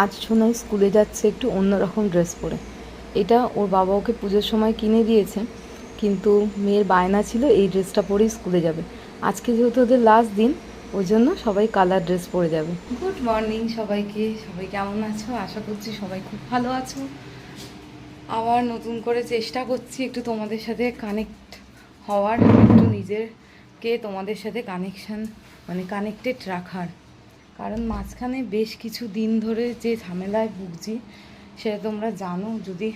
আজ সোনাই স্কুলে যাচ্ছে একটু অন্যরকম ড্রেস পরে। এটা ওর বাবা ওকে পুজোর সময় কিনে দিয়েছে, কিন্তু মেয়ের বায়না ছিল এই ড্রেসটা পরেই স্কুলে যাবে। আজকে যেহেতু ওদের লাস্ট দিন, ওই জন্য সবাই কালার ড্রেস পরে যাবে। গুড মর্নিং সবাইকে। সবাই কেমন আছো? আশা করছি সবাই খুব ভালো আছো। আবার নতুন করে চেষ্টা করছি একটু তোমাদের সাথে কানেক্ট হওয়ার, একটু নিজেরকে তোমাদের সাথে কানেকশান মানে কানেক্টেড রাখার। কারণ মাঝখানে বেশ কিছু দিন ধরে যে ঝামেলায় ভুগছি, সেটা তোমরা জানো। যদি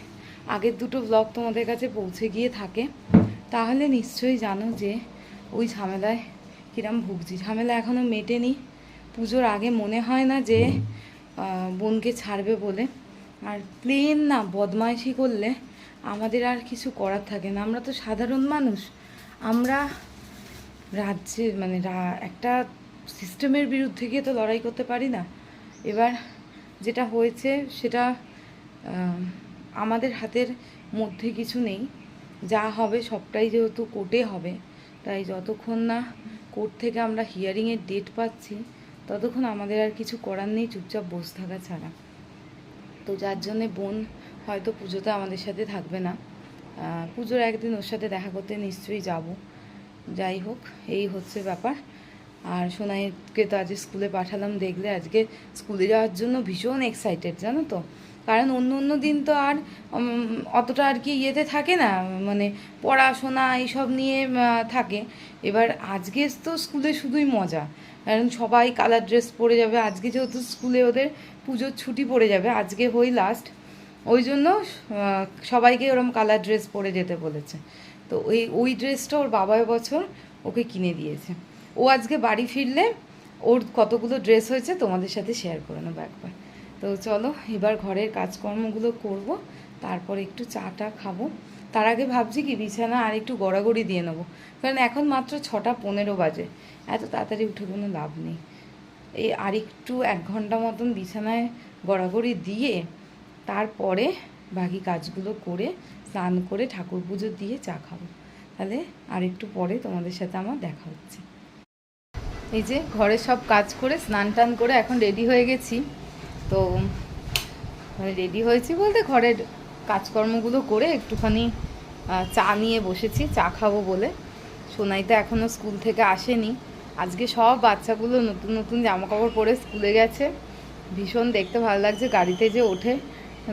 আগের দুটো ব্লগ তোমাদের কাছে পৌঁছে গিয়ে থাকে, তাহলে নিশ্চয়ই জানো যে ওই ঝামেলায় কিরম ভুগছি। ঝামেলা এখনও মেটেনি। পুজোর আগে মনে হয় না যে বোনকে ছাড়বে বলে। আর প্লেন না, বদমাইশি করলে আমাদের আর কিছু করার থাকে না। আমরা তো সাধারণ মানুষ। আমরা রাজ্যের মানে একটা সিস্টেমের বিরুদ্ধে গিয়ে তো লড়াই করতে পারি না। এবার যেটা হয়েছে সেটা আমাদের হাতের মধ্যে কিছু নেই। যা হবে সবটাই যেহেতু কোর্টে হবে, তাই যতক্ষণ না কোর্ট থেকে আমরা হিয়ারিংয়ের ডেট পাচ্ছি, ততক্ষণ আমাদের আর কিছু করার নেই চুপচাপ বসে থাকা ছাড়া। তো যার জন্যে বোন হয়তো পুজোতে আমাদের সাথে থাকবে না। পুজোর একদিন ওর সাথে দেখা করতে নিশ্চয়ই যাব। যাই হোক, এই হচ্ছে ব্যাপার। আর সোনাইকে তো আজকে স্কুলে পাঠালাম দেখলে আজকে স্কুলে যাওয়ার জন্য ভীষণ এক্সাইটেড জানো তো? কারণ অন্য অন্য দিন তো আর অতটা আর কি ইয়েতে থাকে না মানে পড়াশোনা এইসব নিয়ে থাকে। এবার আজকে তো স্কুলে শুধুই মজা, কারণ সবাই কালার ড্রেস পরে যাবে। আজকে যেহেতু স্কুলে ওদের পুজোর ছুটি পড়ে যাবে, আজকে হই লাস্ট ওই জন্য সবাইকে ওরকম কালার ড্রেস পরে যেতে বলেছে। তো ওই ওই ড্রেসটা ওর বাবা বছর ওকে কিনে দিয়েছে। ও আজকে বাড়ি ফিরলে ওর কতগুলো ড্রেস হয়েছে তোমাদের সাথে শেয়ার করে নেব একবার। তো চলো, এবার ঘরের কাজকর্মগুলো করব, তারপর একটু চাটা খাব। তার আগে ভাবছি কি, বিছানা আর একটু গড়াগড়ি দিয়ে নেব। কারণ এখন মাত্র ছটা পনেরো বাজে, এত তাড়াতাড়ি উঠে কোনো লাভ নেই। এই আর একটু এক ঘণ্টা মতন বিছানায় গড়াগড়ি দিয়ে, তারপরে বাকি কাজগুলো করে, স্নান করে ঠাকুর পুজো দিয়ে চা খাব। তাহলে আর একটু পরে তোমাদের সাথে আমার দেখা হচ্ছে। এই যে ঘরে সব কাজ করে, স্নান টান করে এখন রেডি হয়ে গেছি। তো মানে রেডি হয়েছি বলতে ঘরের কাজকর্মগুলো করে একটুখানি চা নিয়ে বসেছি, চা খাব বলে। সোনাই তো এখনও স্কুল থেকে আসেনি। আজকে সব বাচ্চাগুলো নতুন নতুন জামা কাপড় পরে স্কুলে গেছে। ভীষণ দেখতে ভালো লাগছে গাড়িতে যে ওঠে।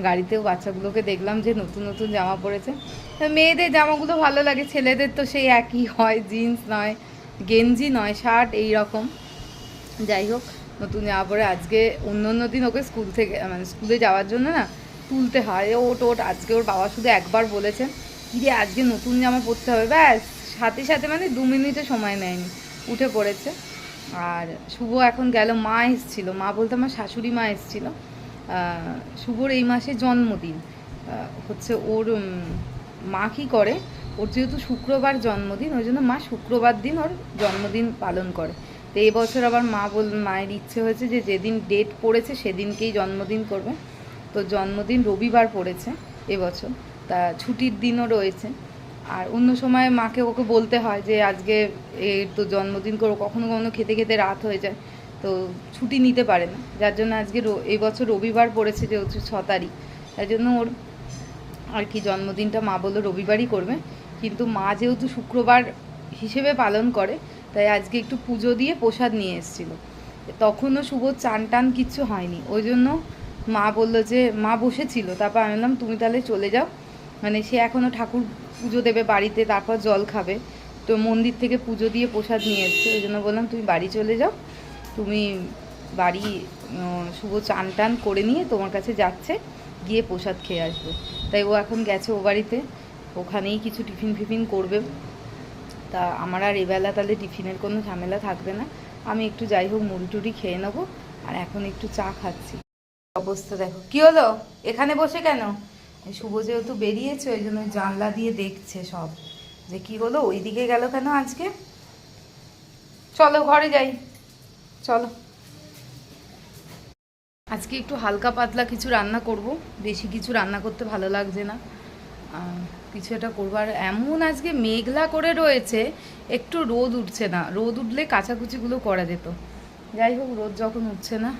গাড়িতেও বাচ্চাগুলোকে দেখলাম যে নতুন নতুন জামা পরেছে। মেয়েদের জামাগুলো ভালো লাগে, ছেলেদের তো সেই একই হয়, জিন্স নয়। গেঞ্জি নয়, শার্ট, এই রকম। যাই হোক, নতুন জামা পরে আজকে অন্য অন্য দিন ওকে স্কুল থেকে মানে স্কুলে যাওয়ার জন্য না তুলতে হয়। ওট ওট আজকে ওর বাবা শুধু একবার বলেছে কি রে আজকে নতুন জামা পরতে হবে? ব্যাস, সাথে সাথে মানে দু মিনিটে সময় নেয়নি, উঠে পড়েছে। আর শুভ এখন গেল, মা এসছিল। মা বলতে আমার শাশুড়ি মা এসছিল। শুভর এই মাসে জন্মদিন। হচ্ছে ওর মা কী করে? ওর যেহেতু শুক্রবার জন্মদিন, ওই জন্য মা শুক্রবার দিন ওর জন্মদিন পালন করে। তো এই বছর আবার মা বল, মায়ের ইচ্ছে হয়েছে যে যেদিন ডেট পড়েছে সেদিনকেই জন্মদিন করবে। তো জন্মদিন রবিবার পড়েছে এবছর তা ছুটির দিনও রয়েছে। আর অন্য সময় মাকে ওকে বলতে হয় যে আজকে এর তো জন্মদিন করো কখনো কখনো খেতে খেতে রাত হয়ে যায়, তো ছুটি নিতে পারে না। যার জন্য আজকে এই বছর রবিবার পড়েছে যেহেতু ছ তারিখ, তাই জন্য ওর আর কি জন্মদিনটা মা বলল রবিবারই করবে। কিন্তু মা যেহেতু শুক্রবার হিসেবে পালন করে, তাই আজকে একটু পুজো দিয়ে প্রসাদ নিয়ে এসেছিল। তখনও শুভ চান টান কিচ্ছু হয়নি। ওই জন্য মা বলল যে, মা বসেছিল, তারপর আমি বললাম, তুমি তাহলে চলে যাও। মানে সে এখনও ঠাকুর পুজো দেবে বাড়িতে, তারপর জল খাবে। তো মন্দির থেকে পুজো দিয়ে প্রসাদ নিয়ে এসছে। ওই জন্য বললাম, তুমি বাড়ি চলে যাও। তুমি বাড়ি শুভ চান টান করে নিয়ে তোমার কাছে যাচ্ছে, গিয়ে প্রসাদ খেয়ে আসবে। তাই ও এখন গেছে ও বাড়িতে। ওখানেই কিছু টিফিন ফিফিন করবে। তা আমার আর এবেলা তাহলে টিফিনের কোনো ঝামেলা থাকবে না। আমি একটু যাই হোক, মুড়ি টুড়ি খেয়ে নেব আর এখন একটু চা খাচ্ছি। অবস্থা দেখো। কি হলো? এখানে বসে কেন? শুভ যেহেতু বেরিয়েছে, ওই জন্য জানলা দিয়ে দেখছে সব। যে কি হলো? ওই দিকে গেল কেন আজকে? চলো, ঘরে যাই। চলো। আজকে একটু হালকা পাতলা কিছু রান্না করব। বেশি কিছু রান্না করতে ভালো লাগছে না। কিছু একটা করব। আর এমন আজকে মেঘলা করে রয়েছে, একটু রোদ উঠছে না। রোদ উঠলে কাচাকুচিগুলো করা যেত। যাই হোক, রোদ যখন উঠছে না,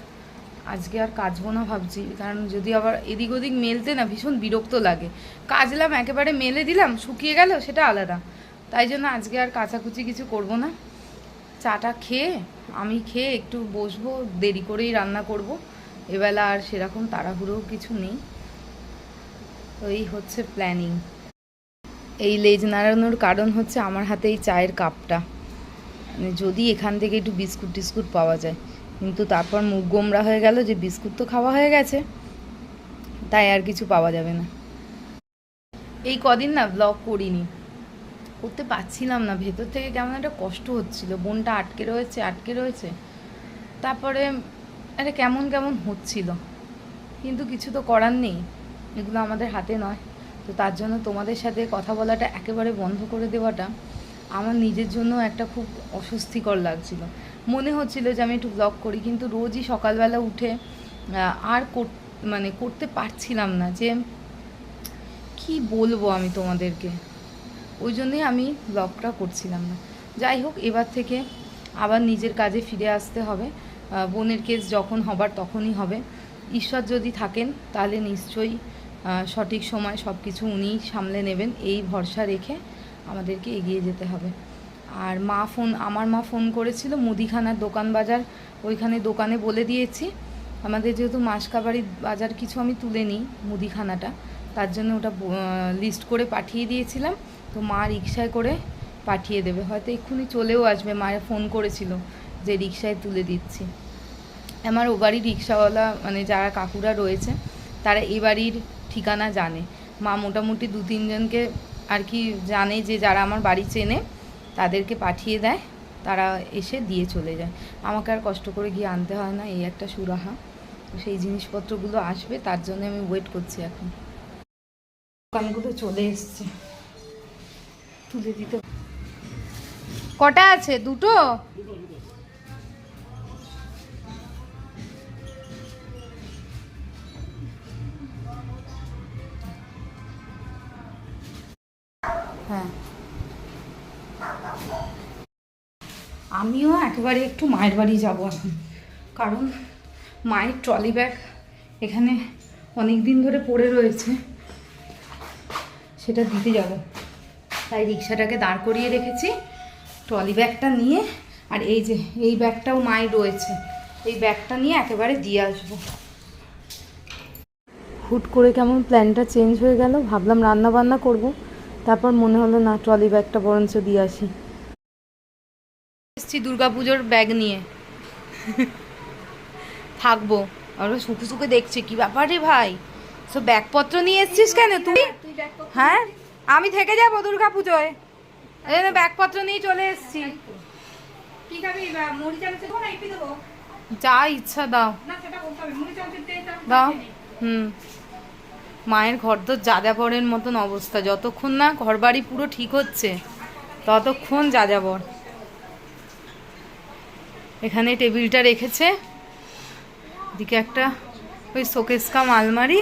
আজকে আর কাচবো না ভাবছি। কারণ যদি আবার এদিক ওদিক মেলতে না, ভীষণ বিরক্ত লাগে। কাচলাম, একেবারে মেলে দিলাম, শুকিয়ে গেল, সেটা আলাদা। তাই জন্য আজকে আর কাচাকুচি কিছু করব না। চাটা খেয়ে, আমি খেয়ে একটু বসবো, দেরি করেই রান্না করব। এবেলা আর সেরকম তাড়াহুড়ো কিছু নেই। তো এই হচ্ছে প্ল্যানিং এই লেজ নাড়ানোর কারণ হচ্ছে আমার হাতে এই চায়ের কাপটা। মানে যদি এখান থেকে একটু বিস্কুট টিস্কুট পাওয়া যায়। কিন্তু তারপর মুখ গোমরা হয়ে গেল যে বিস্কুট তো খাওয়া হয়ে গেছে। তাই আর কিছু পাওয়া যাবে না। এই কদিন না ব্লগ করিনি। করতে পারছিলাম না। ভেতর থেকে কেমন একটা কষ্ট হচ্ছিল। বোনটা আটকে রয়েছে আটকে রয়েছে। তারপরে একটা কেমন কেমন হচ্ছিল। কিন্তু কিছু তো করার নেই। এগুলো আমাদের হাতে নয়। তো তার জন্য তোমাদের সাথে কথা বলাটা একেবারে বন্ধ করে দেওয়াটা আমার নিজের জন্য একটা খুব অস্বস্তিকর লাগছিল। মনে হচ্ছিল যে আমি একটু ব্লগ করি, কিন্তু রোজই সকালবেলা উঠে আর মানে করতে পারছিলাম না যে কি বলব আমি তোমাদেরকে। ওই জন্যই আমি ব্লগটা করছিলাম না। যাই হোক, এবার থেকে আবার নিজের কাজে ফিরে আসতে হবে। বোনের কেস যখন হবার তখনই হবে। ঈশ্বর যদি থাকেন, তাহলে নিশ্চয়ই সঠিক সময় সব কিছু উনিই সামলে নেবেন, এই ভরসা রেখে আমাদেরকে এগিয়ে যেতে হবে। আর মা ফোন, আমার মা ফোন করেছিল মুদিখানার দোকান বাজার, ওইখানে দোকানে বলে দিয়েছি, আমাদের যেহেতু মাসকাবাড়ি বাজার কিছু আমি তুলে নিই মুদিখানাটা, তার জন্য ওটা লিস্ট করে পাঠিয়ে দিয়েছিলাম, তো মা রিক্সায় করে পাঠিয়ে দেবে। হয়তো এক্ষুনি চলেও আসবে, মায়ের ফোন করেছিল যে রিক্সায় তুলে দিচ্ছি। আমার ও বাড়ির রিক্সাওয়ালা মানে যারা কাকুরা রয়েছে, তারা এই বাড়ির ঠিকানা জানে। মা মোটামুটি দু তিনজনকে আর কি জানে যে যারা আমার বাড়ি চেনে, তাদেরকে পাঠিয়ে দেয়, তারা এসে দিয়ে চলে যায়। আমাকে আর কষ্ট করে গিয়ে আনতে হয় না, এই একটা সুরাহা। সেই জিনিসপত্রগুলো আসবে, তার জন্য আমি ওয়েট করছি এখন। দোকানগুলো চলে এসছে। তুলে দিতে কটা আছে? দুটো? হ্যাঁ। আমিও একেবারে একটু মায়ের বাড়ি যাব এখন। কারণ মায়ের ট্রলি ব্যাগ এখানে অনেক দিন ধরে পড়ে রয়েছে। সেটা দিতে যাব। তাই রিক্সাটাকে দাঁড় করিয়ে রেখেছি ট্রলি ব্যাগটা নিয়ে। আর এই যে, এই ব্যাগটাও মায়ের রয়েছে। এই ব্যাগটা নিয়ে একেবারে দিয়ে আসব। হুট করে কেমন প্ল্যানটা চেঞ্জ হয়ে গেল, ভাবলাম রান্না বান্না করব। তারপর মনে হলো না ট্রলি ব্যাগটা বরঞ্চ দিয়ে আসি। এসছি দুর্গাপুজোর ব্যাগ নিয়ে। থাকব। আর সুখে সুখে দেখছে কি ব্যাপার রে ভাই? সব ব্যাগপত্র নিয়ে এসছিস কেন তুই? হ্যাঁ? আমি থেকে যাব দুর্গা পুজোয় এই জন্য ব্যাগপত্র নিয়ে চলে এসছি। যা ইচ্ছা দাও। দাও। হুম। মায়ের ঘর তো যাযাবরের মতন অবস্থা। যতক্ষণ না ঘর বাড়ি পুরো ঠিক হচ্ছে, ততক্ষণ যাযাবর। এখানে টেবিলটা রেখেছে। এদিকে একটা ওই শোকেস কাম আলমারি,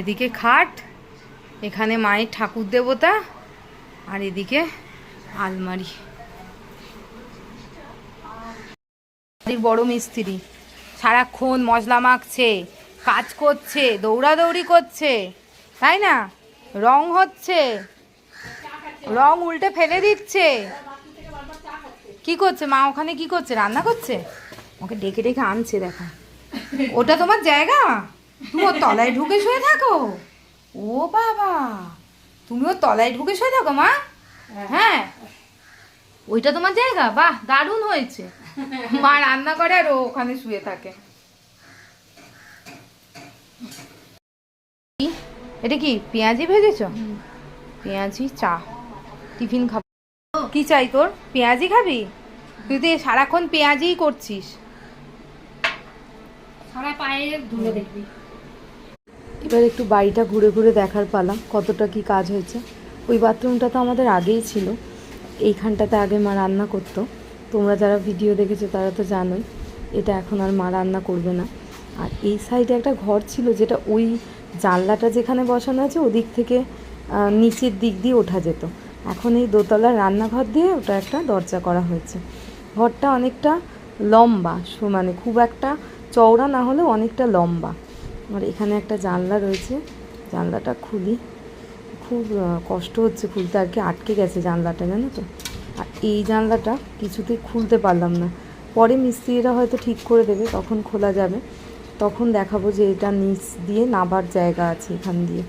এদিকে খাট, এখানে মায়ের ঠাকুর দেবতা, আর এদিকে আলমারি। বড় মিস্ত্রি। সারাক্ষণ মশলা মাখছে। কাজ করছে দৌড়াদৌড়ি করছে তাই না? রং হচ্ছে রং উল্টে ফেলে দিচ্ছে। কি করছে মা ওখানে কি করছে? রান্না করছে? ওকে ডেকে ডেকে আনছে দেখো। ওটা তোমার জায়গা? তুমি ওর তলায় ঢুকে শুয়ে থাকো। ও বাবা তুমি ওর তলায় ঢুকে শুয়ে থাকো মা। হ্যাঁ ওইটা তোমার জায়গা? বাহ দারুণ হয়েছে। মা রান্না করে আর ও ওখানে শুয়ে থাকে কি? এটা কি পেঁয়াজি ভেজেছ? পেঁয়াজি চা। টিফিন খাব। কি চাই তোর? পেঁয়াজি খাবি? তুই তো সারাক্ষণ পেঁয়াজিই করছিস। সারা পায়ে ধুলে দেখবি। এবার একটু বাড়িটা ঘুরে ঘুরে দেখার পালা কতটা কি কাজ হয়েছে। ওই বাথরুমটা তো আমাদের আগেই ছিল। এইখানটাতে আগে মা রান্না করতো। তোমরা যারা ভিডিও দেখেছ তারা তো জানোই এটা এখন আর মা রান্না করবে না। আর এই সাইডে একটা ঘর ছিল যেটা ওই জানলাটা যেখানে বসানো আছে ওদিক থেকে নিচের দিক দিয়ে ওঠা যেত। এখন এই দোতলার রান্নাঘর দিয়ে ওটা একটা দরজা করা হয়েছে। ঘরটা অনেকটা লম্বা মানে খুব একটা চওড়া না হলেও অনেকটা লম্বা। আর এখানে একটা জানলা রয়েছে, জানলাটা খুলি। খুব কষ্ট হচ্ছে খুলতে, আর কি আটকে গেছে জানলাটা, জানো তো? আর এই জানলাটা কিছুতেই খুলতে পারলাম না। পরে মিস্ত্রিরা হয়তো ঠিক করে দেবে, তখন খোলা যাবে। তখন দেখাবো যে এটা নিচ দিয়ে নাবার জায়গা আছে এখান দিয়ে।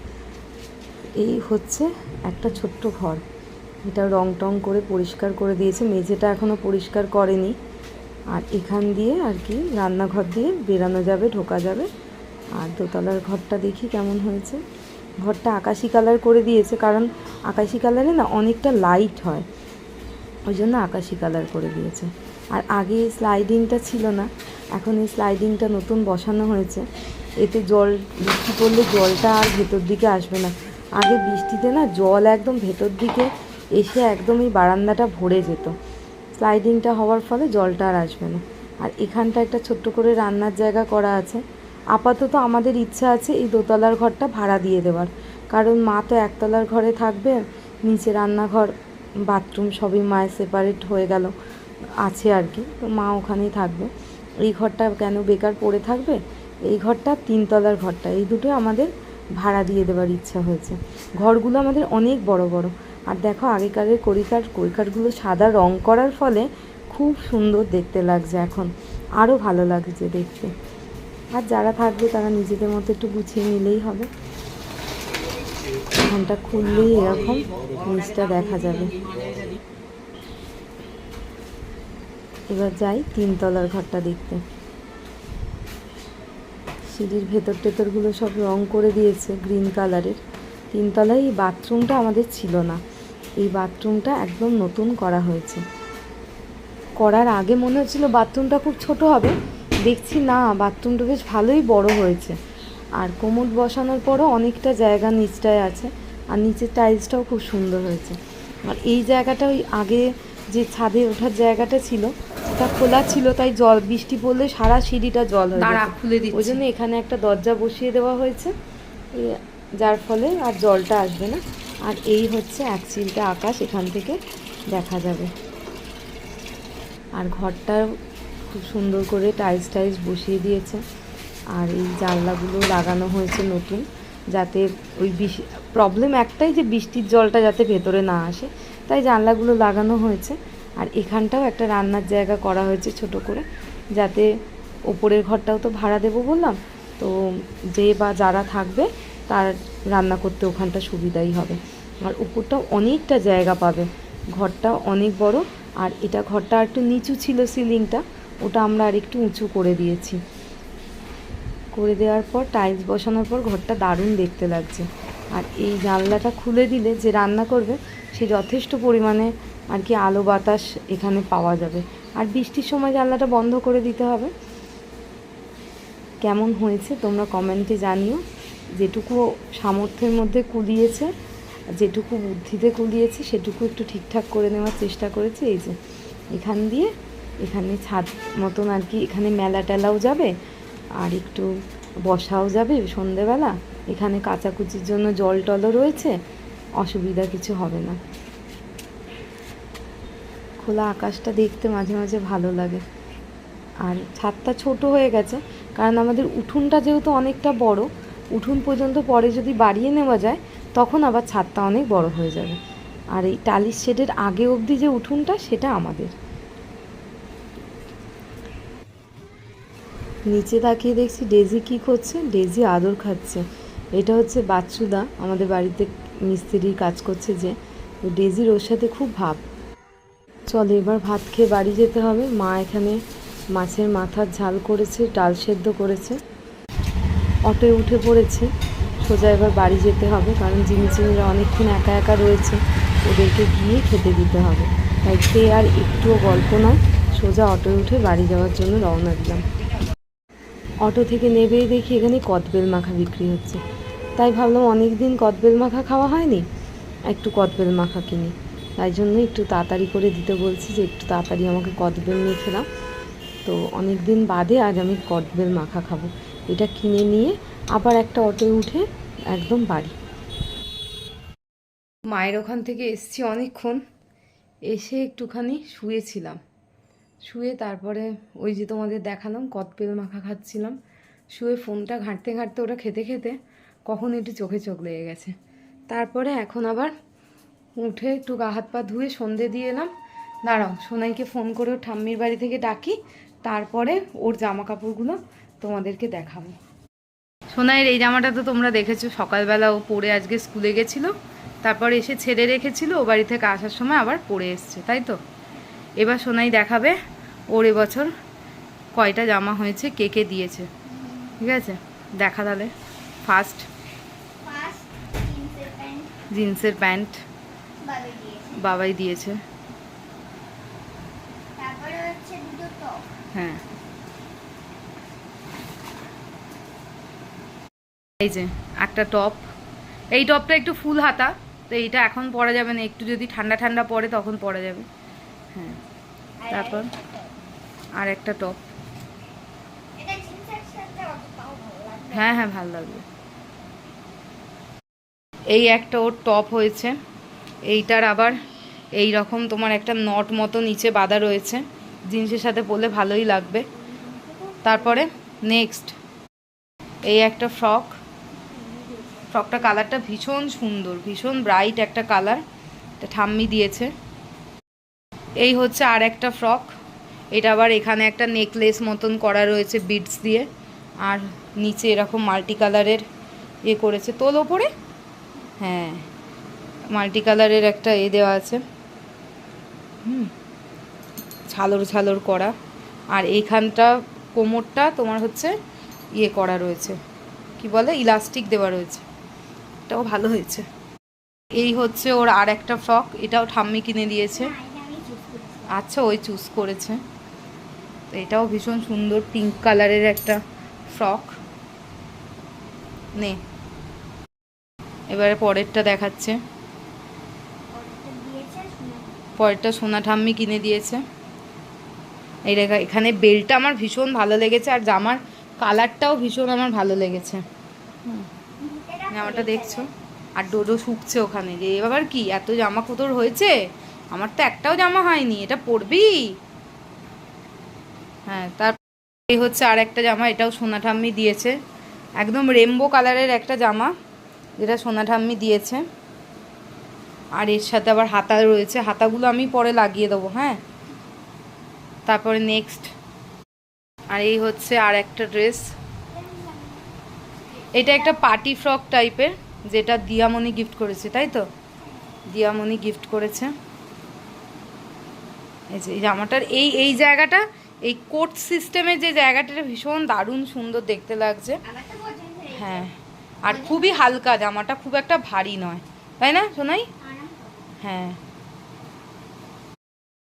এই হচ্ছে একটা ছোট্ট ঘর। এটা রং টং করে পরিষ্কার করে দিয়েছে। মেঝেটা এখনও পরিষ্কার করেনি। আর এখান দিয়ে আর কি রান্নাঘর দিয়ে বেরানো যাবে, ঢোকা যাবে। আর দোতলার ঘরটা দেখি কেমন হয়েছে। ঘরটা আকাশি কালার করে দিয়েছে কারণ আকাশি কালারে না অনেকটা লাইট হয়। ওই জন্য আকাশি কালার করে দিয়েছে। আর আগে স্লাইডিংটা ছিল না, এখন এই স্লাইডিংটা নতুন বসানো হয়েছে। এতে জল, বৃষ্টি পড়লে জলটা আর ভেতর দিকে আসবে না। আগে বৃষ্টিতে না জল একদম ভেতর দিকে এসে একদম এই বারান্দাটা ভরে যেত। স্লাইডিংটা হওয়ার ফলে জলটা আর আসবে না। আর এখানটা একটা ছোট্ট করে রান্নার জায়গা করা আছে। আপাতত আমাদের ইচ্ছা আছে এই দোতলার ঘরটা ভাড়া দিয়ে দেওয়ার। কারণ মা তো একতলার ঘরে থাকবে, নিচে রান্নাঘর, বাথরুম সবই মায়ের সেপারেট হয়ে গেল। আছে আর কি। তো মা ওখানেই থাকবে। এই ঘরটা কেন বেকার পড়ে থাকবে? এই ঘরটা তিনতলার ঘরটা। এই দুটো আমাদের ভাড়া দিয়ে দেওয়ার ইচ্ছা হয়েছে। ঘরগুলো আমাদের অনেক বড় বড়। আর দেখো, আগেকারের করিকার করিকারগুলো সাদা রং করার ফলে খুব সুন্দর দেখতে লাগছে এখন। আরও ভালো লাগছে দেখতে। আর যারা থাকবে, তারা নিজেদের মতো একটু গুছিয়ে নিলেই হবে। এখানটা খুললেই এরকম জিনিসটা দেখা যাবে। এবার যাই তিনতলার ঘরটা দেখতে। সিঁড়ির ভেতর টেতরগুলো সব রং করে দিয়েছে গ্রিন কালারের। তিনতলায় এই বাথরুমটা আমাদের ছিল না। এই বাথরুমটা একদম নতুন করা হয়েছে। করার আগে মনে হচ্ছিল বাথরুমটা খুব ছোট হবে। দেখছি না, বাথরুমটা বেশ ভালোই বড় হয়েছে। আর কোমোড বসানোর পরও অনেকটা জায়গা নিচটায় আছে আর নিচের টাইলসটাও খুব সুন্দর হয়েছে। আর এই জায়গাটা ওই আগে যে ছাদে ওঠার জায়গাটা ছিল ওটা খোলা ছিল তাই জল বৃষ্টি পড়লে সারা সিঁড়িটা জল হয়ে দাঁড়া। খুলে দিচ্ছি। ওই জন্য এখানে একটা দরজা বসিয়ে দেওয়া হয়েছে। যার ফলে আর জলটা আসবে না। আর এই হচ্ছে এক চিলটা আকাশ এখান থেকে দেখা যাবে। আর ঘরটা খুব সুন্দর করে টাইলস টাইলস বসিয়ে দিয়েছে। আর এই জানলাগুলো লাগানো হয়েছে নতুন যাতে ওই প্রবলেম একটাই যে বৃষ্টির জলটা যাতে ভেতরে না আসে। তাই জানলাগুলো লাগানো হয়েছে। আর এখানটাও একটা রান্নার জায়গা করা হয়েছে ছোট করে, যাতে ওপরের ঘরটাও তো ভাড়া দেবো বললাম, তো যে বা যারা থাকবে তার রান্না করতে ওখানটা সুবিধাই হবে। আর উপরটাও অনেকটা জায়গা পাবে ঘরটা অনেক বড়, আর এটা ঘরটা একটু নিচু ছিল সিলিংটা, ওটা আমরা আর একটু উঁচু করে দিয়েছি। করে দেওয়ার পর, টাইলস বসানোর পর ঘরটা দারুণ দেখতে লাগছে। আর এই জানলাটা খুলে দিলে যে রান্না করবে, সে যথেষ্ট পরিমাণে আর কি আলো বাতাস এখানে পাওয়া যাবে। আর বৃষ্টির সময় জানলাটা বন্ধ করে দিতে হবে। কেমন হয়েছে তোমরা কমেন্টে জানিও। যেটুকু সামর্থ্যের মধ্যে কুলিয়েছে, যেটুকু বুদ্ধিতে কুলিয়েছে, সেটুকু একটু ঠিকঠাক করে নেওয়ার চেষ্টা করেছি। এই যে, এখান দিয়ে, এখানে ছাদ মতন আর কি, এখানে মেলা টেলাও যাবে, আর একটু বসাও যাবে সন্ধেবেলা। এখানে কাচাকুচির জন্য জল টলও রয়েছে, অসুবিধা কিছু হবে না। খোলা আকাশটা দেখতে মাঝে মাঝে ভালো লাগে। আর ছাদটা ছোট হয়ে গেছে, কারণ আমাদের উঠোনটা যেহেতু অনেকটা বড়, উঠোন পর্যন্ত পরে যদি বাড়িয়ে নেওয়া যায়, তখন আবার ছাদটা অনেক বড় হয়ে যাবে। আর এই টালির শেডের আগে অবধি যে উঠোনটা, সেটা আমাদের। নিচে তাকিয়ে দেখছি ডেজি কি করছে, ডেজি আদর খাচ্ছে। এটা হচ্ছে বাচ্চুদা, আমাদের বাড়িতে মিস্ত্রির কাজ করছে যে ডেজির ওর সাথে খুব ভাব। চলে এবার ভাত খেয়ে বাড়ি যেতে হবে। মা এখানে মাছের মাথার ঝাল করেছে, ডাল সেদ্ধ করেছে। অটোয় উঠে পড়েছে। সোজা এবার বাড়ি যেতে হবে, কারণ জিমি চিমিরা অনেকক্ষণ একা একা রয়েছে। ওদেরকে গিয়ে খেতে দিতে হবে। তাই সে আর একটুও গল্প নয়। সোজা অটোয় উঠে বাড়ি যাওয়ার জন্য রওনা দিলাম। অটো থেকে নেবেই দেখি এখানে কদবেল মাখা বিক্রি হচ্ছে। তাই ভাবলাম অনেক দিন কদবেল মাখা খাওয়া হয়নি, একটু কদবেল মাখা কিনি। তাই জন্য একটু তাড়াতাড়ি করে দিতে বলছি যে একটু তাড়াতাড়ি আমাকে কদবেল মেখে দাও। তো অনেক দিন বাদে আজ আমি কদবেল মাখা খাব। এটা কিনে নিয়ে আবার একটা অটোয় উঠে একদম বাড়ি। মায়ের ওখান থেকে এসছি অনেকক্ষণ। এসে একটুখানি শুয়েছিলাম। শুয়ে তারপরে ওই যে তোমাদের দেখালাম কদবেল মাখা খাচ্ছিলাম। শুয়ে ফোনটা ঘাঁটতে ঘাঁটতে ওটা খেতে খেতে কখন একটু চোখে চোখ লেগে গেছে। তারপরে এখন আবার উঠে একটু গা হাত পা ধুয়ে সন্ধে দিয়ে এলাম। দাঁড়াও সোনাইকে ফোন করে ঠাম্মির বাড়ি থেকে ডাকি তারপরে ওর জামা কাপড়গুলো তোমাদেরকে দেখাবো। সোনাইয়ের এই জামাটা তো তোমরা দেখেছ সকালবেলা ও পরে আজকে স্কুলে গেছিল তারপর এসে ছেড়ে রেখেছিল ও বাড়ি থেকে আসার সময় আবার পরে এসছে তাই তো? এবার সোনাই দেখাবে ওর এবছর কয়টা জামা হয়েছে কে কে দিয়েছে ঠিক আছে? দেখা তাহলে। ফার্স্ট ফার্স্ট জিন্সের প্যান্ট জিন্সের প্যান্ট বাবে দিয়েছে বাবাই দিয়েছে। হ্যাঁ। এই যে একটা টপ। এই টপটা একটু ফুল হাতা তো এইটা এখন পরা যাবে না। একটু যদি ঠান্ডা ঠান্ডা পড়ে তখন পরা যাবে। হ্যাঁ। তারপর? আর একটা টপ। হ্যাঁ হ্যাঁ ভালো লাগবে। এই একটা ওর টপ হয়েছে। এইটার আবার এই রকম তোমার একটা নট মতো নিচে বাঁধা রয়েছে। জিন্সের সাথে পরলে ভালোই লাগবে। তারপরে নেক্সট এই একটা ফ্রক ফ্রকটা কালারটা ভীষণ সুন্দর, ভীষণ ব্রাইট একটা কালার এটা ঠাম্মি দিয়েছে। এই হচ্ছে আর একটা ফ্রক এটা আবার এখানে একটা নেকলেস মতন করা রয়েছে বিডস দিয়ে। আর নিচে এরকম মাল্টি কালারের এ করেছে। তোল ওপরে? হ্যাঁ। মাল্টি কালারের একটা এ দেওয়া আছে। হুম। ছালর ছালর করা। আর এইখানটা কোমরটা তোমার হচ্ছে ইয়ে করা রয়েছে। কি বলে? ইলাস্টিক দেওয়া রয়েছে। এটাও ভালো হয়েছে। এই হচ্ছে ওর আর একটা ফ্রক। এটাও ঠাম্মি কিনে দিয়েছে। আচ্ছা ওই চুজ করেছে। এটাও ভীষণ সুন্দর পিঙ্ক কালারের একটা ফ্রক। নে। এবারে পরেরটা দেখাচ্ছে। পরেরটা সোনা ঠাম্মি কিনে দিয়েছে। এই রেখা এখানে বেলটা আমার ভীষণ ভালো লেগেছে আর জামার কালারটাও ভীষণ আমার ভালো লেগেছে। জামাটা দেখছ? আর ডোডো শুকছে ওখানে যে এবার কি? এত জামা কোতর হয়েছে? আমার তো একটাও জামা হয়নি। এটা পরবি? হ্যাঁ তার এই হচ্ছে আর একটা জামা এটাও সোনা ঠাম্মি দিয়েছে। একদম রেমবো কালারের একটা জামা যেটা সোনা ঠাম্মি দিয়েছে। আর এর সাথে আবার হাতা রয়েছে, হাতাগুলো আমি পরে লাগিয়ে দেবো হ্যাঁ? তারপরে নেক্সট আর এই হচ্ছে আর একটা ড্রেস এটা একটা পার্টি ফ্রক টাইপের যেটা দিয়ামণি গিফট করেছে, তাই তো? দিয়ামণি গিফট করেছে। এই যে, এই জামাটার, এই এই জায়গাটা, এই কোট সিস্টেমের যে জায়গাটা ভীষণ দারুণ সুন্দর দেখতে লাগছে। হ্যাঁ আর খুবই হালকা, জামাটা খুব একটা ভারী নয়। তাই না করে। হ্যাঁ।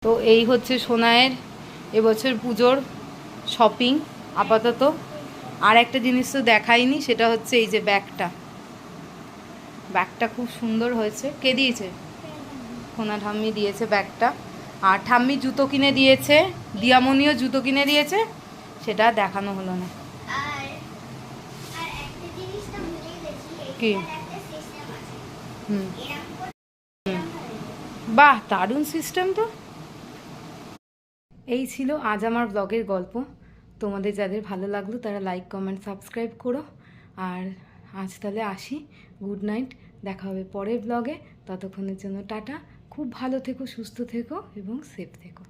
তো এই হচ্ছে সোনায়ের এবছর পুজোর শপিং আপাতত। আর একটা জিনিস তো দেখাইনি সেটা হচ্ছে এই যে ব্যাগটা। ব্যাগটা খুব সুন্দর হয়েছে। কে দিয়েছে? সোনা ঠাম্মি দিয়েছে ব্যাগটা। আর ঠাম্মি জুতো কিনে দিয়েছে দিয়ামনিও জুতো কিনে দিয়েছে সেটা দেখানো হলো না। কি? হুম এরকম করে এরকম ভাবে। বাহ, দারুণ সিস্টেম তো। এই ছিল আজ আমার ব্লগের গল্প। তোমাদের যাদের ভালো লাগল তারা লাইক কমেন্ট সাবস্ক্রাইব করো। আর আজ তাহলে আসি। গুড নাইট দেখা হবে পরের ব্লগে ততক্ষণের জন্য টাটা। খুব ভালো থেকো, সুস্থ থেকো এবং সেফ থেকো।